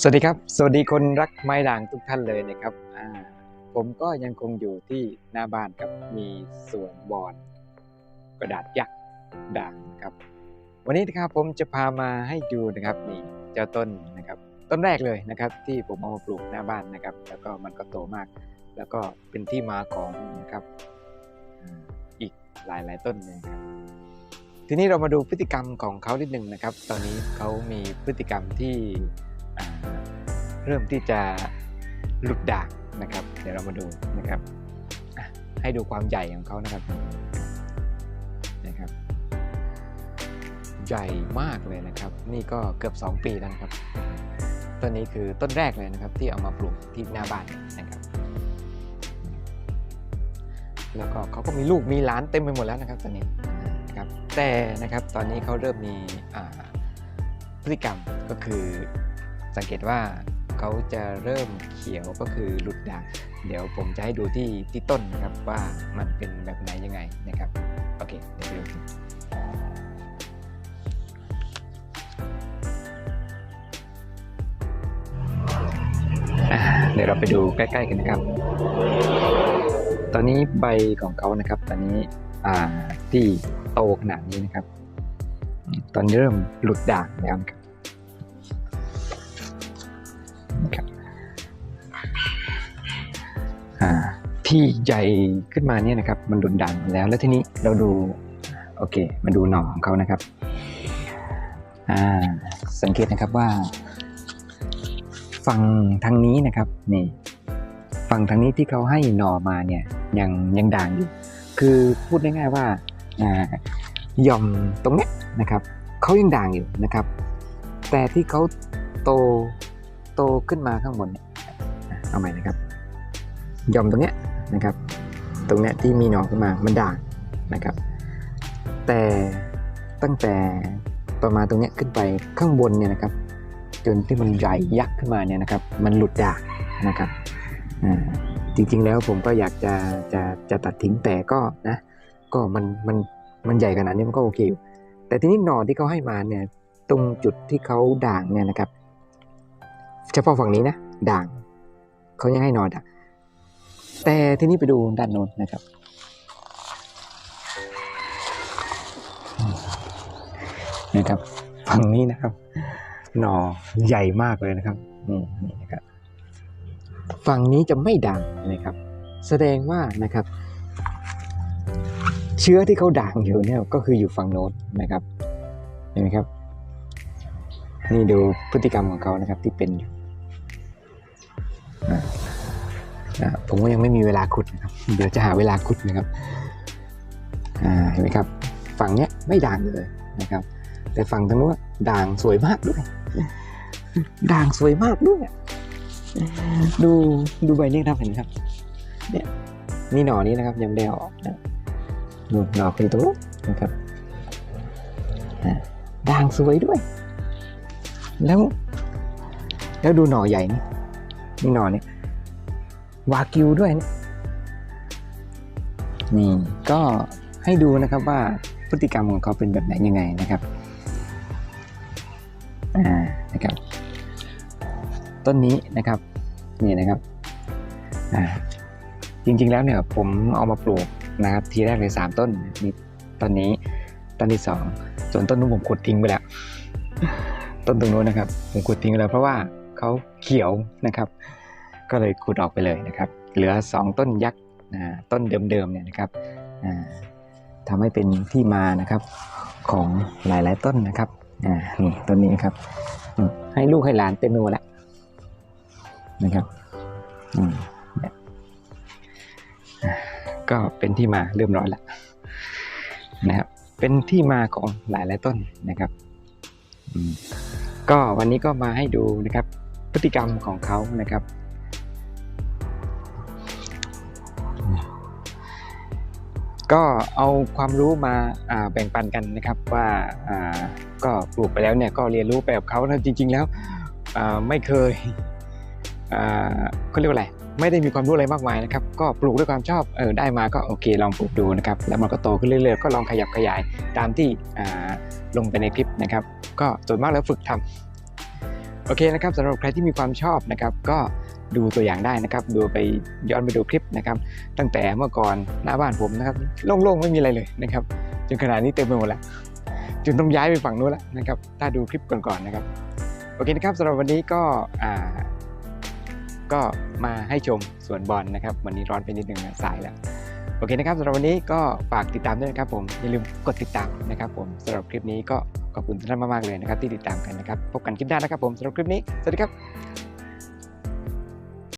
สวัสดีครับ สวัสดีคนรักไม้ด่างทุกท่านเลยนะครับ ผมก็ยังคงอยู่ที่หน้าบ้านครับ มีสวนบอนกระดาษยักษ์ด่างนะครับ วันนี้นะครับผมจะพามาให้ดูนะครับนี่เจ้าต้นนะครับ ต้นแรกเลยนะครับ ที่ผมเอามาปลูกหน้าบ้านนะครับ แล้วก็มันก็โตมาก แล้วก็เป็นที่มาของนะครับอ่าอีกหลายๆต้นเลยครับ ทีนี้เรามาดูพฤติกรรมของเขานิดนึงนะครับ ตอนนี้เขามีพฤติกรรมที่ เริ่มที่จะหลุดด่างนะครับ เดี๋ยวเรามาดูนะครับ ให้ดูความใหญ่ของเขานะครับนะครับ ใหญ่มากเลยนะครับ นี่ก็เกือบ 2 ปีแล้วนะครับ ต้นนี้คือต้นแรกเลยนะครับ ที่เอามาปลูกที่หน้าบ้านนะครับ แล้วก็เขาก็มีลูกมีหลานเต็มไปหมดแล้วนะครับตอนนี้นะครับแต่นะครับตอนนี้เขาเริ่มมีพฤติกรรมก็คือสังเกตว่า เขาจะเริ่มเขียวก็คือหลุดด่าง เดี๋ยวผมจะให้ดูที่ที่ต้นนะครับว่ามันเป็นแบบไหนยังไงนะครับ โอเค เดี๋ยวไปดูกันเดี๋ยวเราไปดูใกล้ๆกันนะครับ ตอนนี้ใบของเขานะครับ ตอนนี้อ่าที่โตขนาดนี้นะครับ ตอนเริ่มหลุดด่างแล้วครับ ที่ใหญ่ขึ้นมาเนี่ยนะครับมันหลุดด่างหมดแล้วแล้วทีนี้เราดูโอเค มาดูหน่อของเขานะครับสังเกตนะครับว่า ฝั่งทางนี้นะครับนี่ฝั่งทางนี้ที่เขาให้หน่อมาเนี่ยยังยังด่างอยู่ คือพูดง่ายๆว่าหย่อมตรงนี้นะครับเขายังด่างอยู่นะครับ แต่ที่เขาโตโตขึ้นมาข้างบนเอาใหม่นะครับ ย่อมตรงเนี้ยนะครับ ตรงเนี้ยที่มีหน่อขึ้นมามันด่างนะครับ แต่ตั้งแต่ประมาณตรงเนี้ยขึ้นไปข้างบนเนี่ยนะครับ จนที่มันใหญ่ยักษ์ขึ้นมาเนี่ยนะครับ มันหลุดด่างนะครับอ่าจริงๆแล้วผมก็อยากจะจะจะตัดทิ้งแต่ก็นะก็มันมันมันใหญ่ขนาดนี้มันก็โอเคอยู่แต่ทีนี้หน่อที่เขาให้มาเนี่ยตรงจุดที่เขาด่างเนี่ยนะครับ เฉพาะฝั่งนี้นะด่างเขายังให้หน่อด่าง แต่ที่นี้ไปดูด้านโน้นนะครับ นะครับ ฝั่งนี้นะครับ หน่อใหญ่มากเลยนะครับนี่นี่นะครับ ฝั่งนี้จะไม่ด่างนะครับ แสดงว่านะครับ เชื้อที่เขาด่างอยู่เนี่ยก็คืออยู่ฝั่งโน้นนะครับ เห็นไหมครับ นี่ดูพฤติกรรมของเขานะครับที่เป็นอยู่ ผมก็ยังไม่มีเวลาขุดนะครับ เดี๋ยวจะหาเวลาขุดนะครับเห็นไหมครับ ฝั่งเนี้ยไม่ด่างเลยนะครับ แต่ฝั่งทางโน้นด่างสวยมากด้วย ด่างสวยมากด้วย ดูดูใบนี้ครับเห็นไหมครับ เนี่ยนี่หน่อนี้นะครับยังไม่ได้ออกนะหน่อคือตรงนู้นนะครับด่างสวยด้วย แล้ว แล้วดูหน่อใหญ่นี่นี่หน่อนี่ วากิวด้วยนะนี่ก็ให้ดูนะครับว่าพฤติกรรมของเขาเป็นแบบไหนยังไงนะครับอ่านะครับ ต้นนี้นะครับนี่นะครับอ่าจริงๆแล้วเนี่ยผมเอามาปลูกนะครับทีแรกเลยสามต้นนี่ต้นนี้ต้นที่สองส่วนต้นนู้นผมขุดทิ้งไปแล้ว ต้นตรงนู้นนะครับ ผมขุดทิ้งไปแล้วเพราะว่าเขาเขียวนะครับ ก็เลยขุดออกไปเลยนะครับ เหลือสองต้นยักษ์ต้นเดิมๆเนี่ยนะครับอ่าทำให้เป็นที่มานะครับของหลายๆต้นนะครับนี่ต้นนี้นครับ ให้ลูกให้หลานเต็มไปหมดแล้วนะครับก็เป็นที่มาเริ่มร้อยแล้วนะครับเป็นที่มาของหลายหลายๆต้นนะครับก็วันนี้ก็มาให้ดูนะครับพฤติกรรมของเขานะครับ ก็เอาความรู้มาแบ่งปันกันนะครับว่าก็ปลูกไปแล้วเนี่ยก็เรียนรู้ไปกับเขานะจริง ๆ แล้วไม่เคยเขาเรียกว่าอะไรไม่ได้มีความรู้อะไรมากมายนะครับ ก็ปลูกด้วยความชอบเออได้มาก็โอเคลองปลูกดูนะครับ แล้วมันก็โตขึ้นเรื่อยๆก็ลองขยับขยายตามที่ลงไปในคลิปนะครับ ก็ส่วนมากแล้วฝึกทโอเคนะครับสำหรับใครที่มีความชอบนะครับ ก็ ดูตัวอย่างได้นะครับ ดูไปย้อนไปดูคลิปนะครับ ตั้งแต่เมื่อก่อนหน้าบ้านผมนะครับโล่งๆไม่มีอะไรเลยนะครับ จนขนาดนี้เต็มไปหมดแล้วจนต้องย้ายไปฝั่งนู้นแล้วนะครับ ถ้าดูคลิปก่อนๆนะครับ โอเคนะครับสำหรับวันนี้ก็อ่าก็มาให้ชมสวนบอลนะครับ วันนี้ร้อนไปนิดนึงนะสายแล้วโอเคนะครับสำหรับวันนี้ก็ฝากติดตามด้วยนะครับผมอย่าลืมกดติดตามนะครับผมสำหรับคลิปนี้ก็ขอบคุณท่านมากๆเลยนะครับที่ติดตามกันนะครับ พบกันคลิปหน้านะครับผมสำหรับคลิปนี้ สวัสดีครับ